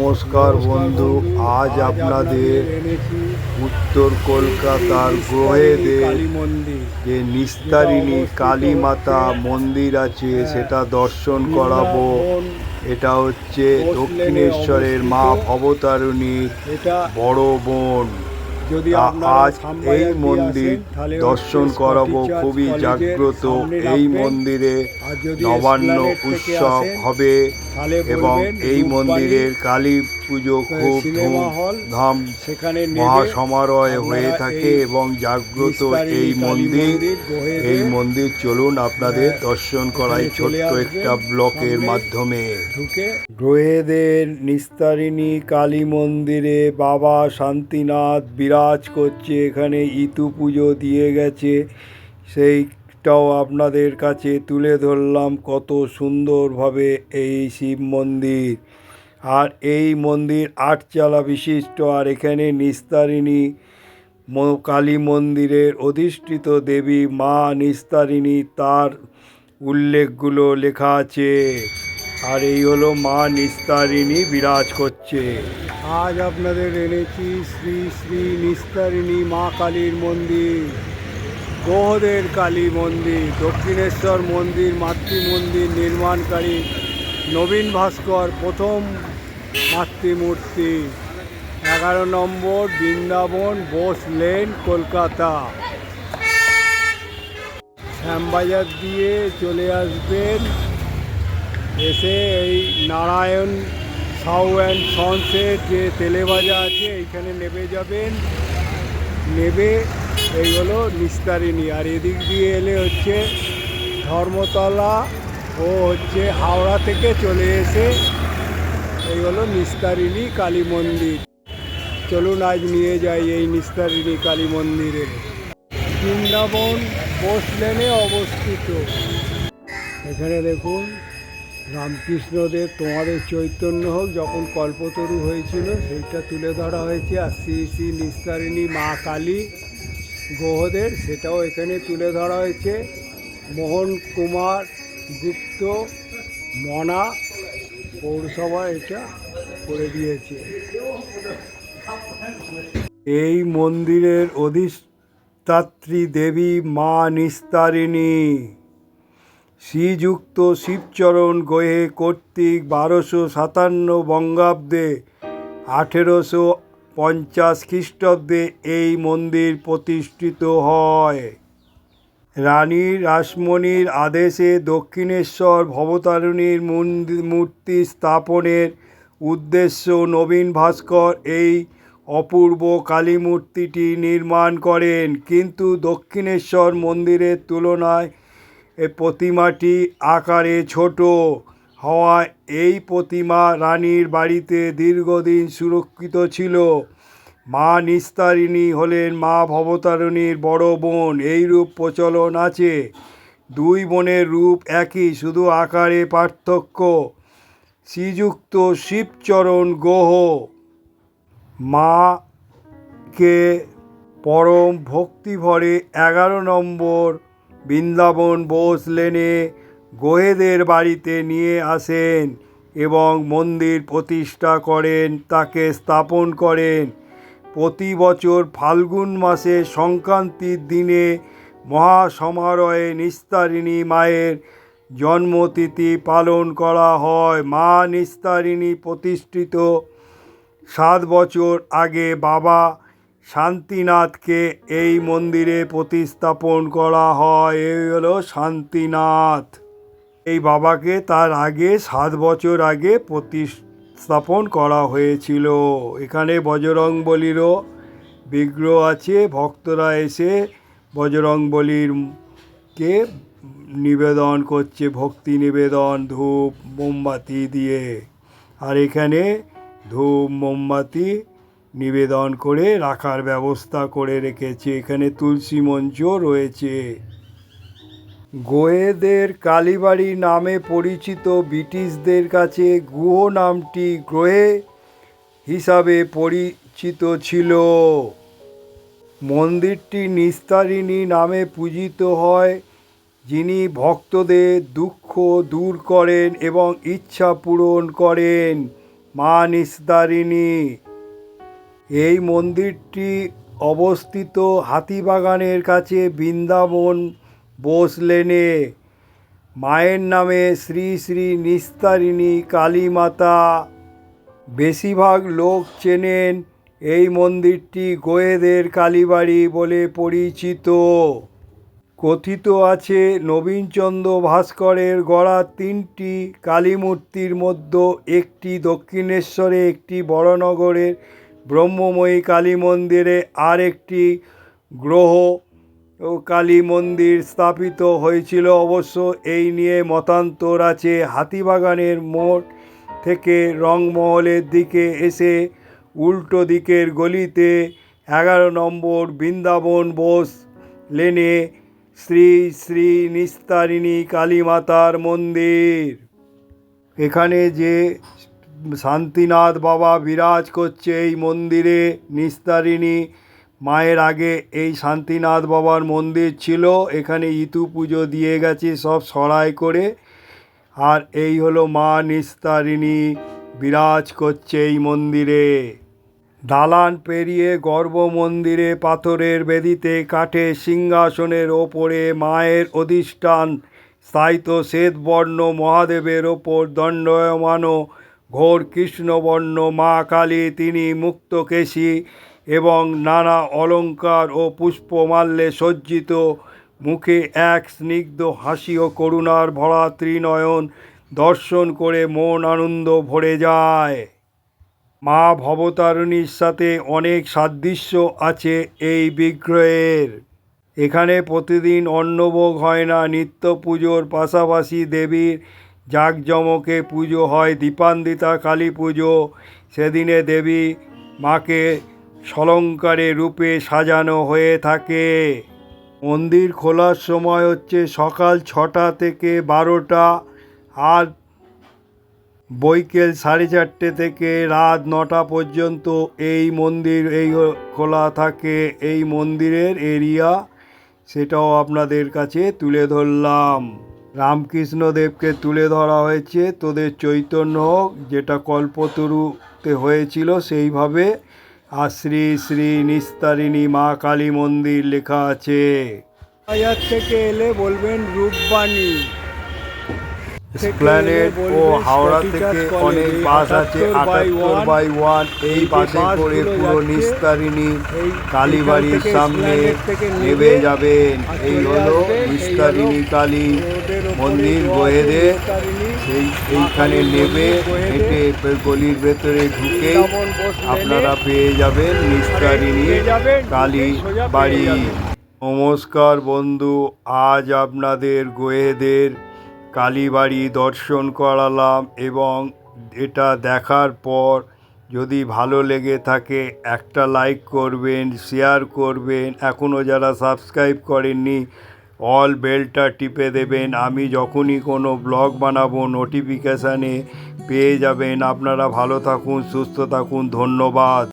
নমস্কার বন্ধু, আজ আপনাদের উত্তর কলকাতার গ্রহেদের যে নিস্তারিণী কালী মাতা মন্দির আছে, সেটা দর্শন করাবো। এটা হচ্ছে দক্ষিণেশ্বরের মা ভবতারিণীর বড় বোন। আজ এই মন্দির দর্শন করাবো খুবই জাগ্রত এই মন্দিরে নবান্ন উৎসব হবে এবং এই মন্দিরের কালী পুজো খুব ধাম মহাসমারোহে হয়ে থাকে এবং জাগ্রত এই মন্দির। এই মন্দির চলুন আপনাদের হ্যাঁ, দর্শন করাই ছোট্ট একটা ব্লকের মাধ্যমে। গ্রহেদের নিস্তারিণী কালী মন্দিরে বাবা শান্তিনাথ বিরাজ করছে এখানে ইতু পুজো দিয়ে গেছে। সেইটাও আপনাদের কাছে তুলে ধরলাম কত সুন্দরভাবে এই শিব মন্দির। আর এই মন্দির আটচালা বিশিষ্ট, আর এখানে নিস্তারিণী কালী মন্দিরের অধিষ্ঠিত দেবী মা নিস্তারিণী, তার উল্লেখগুলো লেখা আছে। আর এই হলো মা নিস্তারিণী বিরাজ করছে। আজ আপনাদের এনেছি শ্রী শ্রী নিস্তারিণী মা কালীর মন্দির, গোহদের কালী মন্দির, দক্ষিণেশ্বর মন্দির, মাতৃ মন্দির নির্মাণকারী নবীন ভাস্কর প্রথম মাতৃমূর্তি। এগারো নম্বর বৃন্দাবন বোস লেন, কলকাতা। শ্যামবাজার দিয়ে চলে আসবেন। এসে এই নারায়ণ সাউ অ্যান্ড সন্সের যে তেলেভাজা আছে, এইখানে নেমে যাবেন। নেবে এই হলো নিস্তারিণী। আর এদিক দিয়ে এলে হচ্ছে ধর্মতলা ও হচ্ছে হাওড়া থেকে চলে এসে এই হলো নিস্তারিণী কালী মন্দির। চলুন আজ নিয়ে যাই এই নিস্তারিণী কালী মন্দিরে। বৃন্দাবন বোস লেনে অবস্থিত। এখানে দেখুন, রামকৃষ্ণদেব তোমাদের চৈতন্য হোক, যখন কল্পতরু হয়েছিল, সেইটা তুলে ধরা হয়েছে। আর শ্রী শ্রী নিস্তারিণী মা কালী গ্রহদের সেটাও এখানে তুলে ধরা হয়েছে। মোহন কুমার গুপ্ত, মনা পৌরসভা এটা করে দিয়েছে। এই মন্দিরের অধিষ্ঠাত্রী দেবী মা নিস্তারিণী। শ্রীযুক্ত শিবচরণ গোহে কর্তৃক বারোশো সাতান্ন বঙ্গাব্দে আঠেরোশো পঞ্চাশ খ্রিস্টাব্দে এই মন্দির প্রতিষ্ঠিত হয়। রানী রাসমণির আদেশে দক্ষিণেশ্বর ভবতারিণীর মূর্তি স্থাপনের উদ্দেশ্য নবীন ভাস্কর এই অপূর্ব কালী মূর্তিটি নির্মাণ করেন। কিন্তু দক্ষিণেশ্বর মন্দিরের তুলনায় প্রতিমাটি আকারে ছোট হওয়ায় এই প্রতিমা রানীর বাড়িতে দীর্ঘদিন সুরক্ষিত ছিল। মা নিস্তারিণী হলেন মা ভবতারিণীর বড় বোন এই রূপ প্রচলন আছে। দুই বোনের রূপ একই, শুধু আকারে পার্থক্য। শ্রীযুক্ত শিবচরণ গোহ। মাকে পরম ভক্তিভরে এগারো নম্বর বৃন্দাবন বোস লেনে গোহেদের বাড়িতে নিয়ে আসেন এবং মন্দির প্রতিষ্ঠা করেন, তাকে স্থাপন করেন। প্রতি বছর ফাল্গুন মাসে সংক্রান্তির দিনে মহাসমারোহে নিস্তারিণী মায়ের জন্মতিথি পালন করা হয়। মা নিস্তারিণী প্রতিষ্ঠিত। সাত বছর আগে বাবা শান্তিনাথকে এই মন্দিরে প্রতিস্থাপন করা হয়। এই হলো শান্তিনাথ। এই বাবাকে তার আগে সাত বছর আগে প্রতিস্থাপন করা হয়েছিল। এখানে বজরং বলিরও বিগ্রহ আছে। ভক্তরা এসে বজরং বলির কে নিবেদন করছে, ভক্তি নিবেদন, ধূপ, মোমবাতি দিয়ে। আর এখানে ধূপ, মোমবাতি নিবেদন করে রাখার ব্যবস্থা করে রেখেছে। এখানে তুলসী মঞ্চ রয়েছে। গোয়েদের কালীবাড়ি নামে পরিচিত ব্রিটিশদের কাছে গুহ নামটি গ্রহে হিসাবে পরিচিত ছিল। মন্দিরটি নিস্তারিণী নামে পূজিত হয়, যিনি ভক্তদের দুঃখ দূর করেন এবং ইচ্ছা পূরণ করেন। মা নিস্তারিণী, এই মন্দিরটি অবস্থিত হাতিবাগানের কাছে বৃন্দাবন বোস লেনে মায়ের নামে শ্রী শ্রী নিস্তারিণী কালী মাতা বেশিরভাগ লোক চেনেন এই মন্দিরটি গোয়েদের কালীবাড়ি বলে পরিচিত। কথিত আছে নবীনচন্দ্র ভাস্করের গড়া তিনটি কালীমূর্তির মধ্যে একটি দক্ষিণেশ্বরে একটি বড়নগরের ব্রহ্মময়ী কালী মন্দিরে আর একটি গ্রহ কালী মন্দির স্থাপিত হয়েছিল অবশ্য এই নিয়ে মতান্তর আছে। হাতিবাগানের মোড় থেকে রংমহলের দিকে এসে উল্টো দিকের গলিতে এগারো নম্বর বৃন্দাবন বোস লেনে শ্রী শ্রী নিস্তারিণী কালী মাতার মন্দির। এখানে যে শান্তিনাথ বাবা বিরাজ করছে এই মন্দিরে নিস্তারিণী মায়ের আগে এই শান্তিনাথ বাবার মন্দির ছিল, এখানে ইতু পুজো দিয়ে গেছে, সব সরাই করে। আর এই হলো মা নিস্তারিণী বিরাজ করছে এই মন্দিরে। দালান পেরিয়ে গর্ভ মন্দিরে পাথরের বেদিতে কাঠের সিংহাসনের ওপরে মায়ের অধিষ্ঠান। স্থায়িত শ্বেতবর্ণ মহাদেবের ওপর দণ্ডয়মান ঘোর কৃষ্ণবর্ণ মা কালী, তিনি মুক্তকেশী এবং নানা অলঙ্কার ও পুষ্পমাল্যে সজ্জিত। মুখে এক স্নিগ্ধ হাসি ও করুণার ভরা ত্রিনয়ন দর্শন করে মন আনন্দ ভরে যায়। মা ভবতারিণীর সাথে অনেক সাদৃশ্য আছে এই বিগ্রহের। এখানে প্রতিদিন অন্নভোগ হয় না, নিত্য পুজোর পাশাপাশি দেবীর জাঁকজমকে পুজো হয় দীপান্দিতা কালী পুজো। সেদিনে দেবী মাকে সলঙ্কারে রূপে সাজানো হয়ে থাকে। মন্দির খোলার সময় হচ্ছে সকাল ছটা থেকে বারোটা আর বৈকেল সাড়ে চারটে থেকে রাত নটা পর্যন্ত এই মন্দির, এই খোলা থাকে এই মন্দিরের এরিয়া। সেটাও আপনাদের কাছে তুলে ধরলাম। রামকৃষ্ণদেবকে তুলে ধরা হয়েছে তোদের চৈতন্য হোক যেটা কল্পতরুতে হয়েছিল সেইভাবে আর শ্রী শ্রী নিস্তারিণী মা কালী মন্দির লেখা আছে। বাজার থেকে এলে বলবেন রূপবাণী। স্প্ল্যানেড ও হাওড়া থেকে অনেক বাস আছে আটাত্তর বাই ওয়ান এই বাসে করে পুরো নিস্তারিণী কালীবাড়ির সামনে নেমে যাবেন। এই হলো নিস্তারিণী কালী মন্দির গোয়েদে সেই এইখানে নেবে হেঁটে গলির ভেতরে ঢুকেই আপনারা পেয়ে যাবেন নিস্তারিণী কালী বাড়ি। নমস্কার বন্ধু আজ আপনাদের গোয়েদের কালীবাড়ি দর্শন করালাম এবং এটা দেখার পর যদি ভালো লেগে থাকে একটা লাইক করবেন শেয়ার করবেন। এখনও যারা সাবস্ক্রাইব করেননি অল বেলটা টিপে দেবেন। আমি যখনই কোনো ব্লগ বানাবো নোটিফিকেশানে পেয়ে যাবেন। আপনারা ভালো থাকুন, সুস্থ থাকুন। ধন্যবাদ।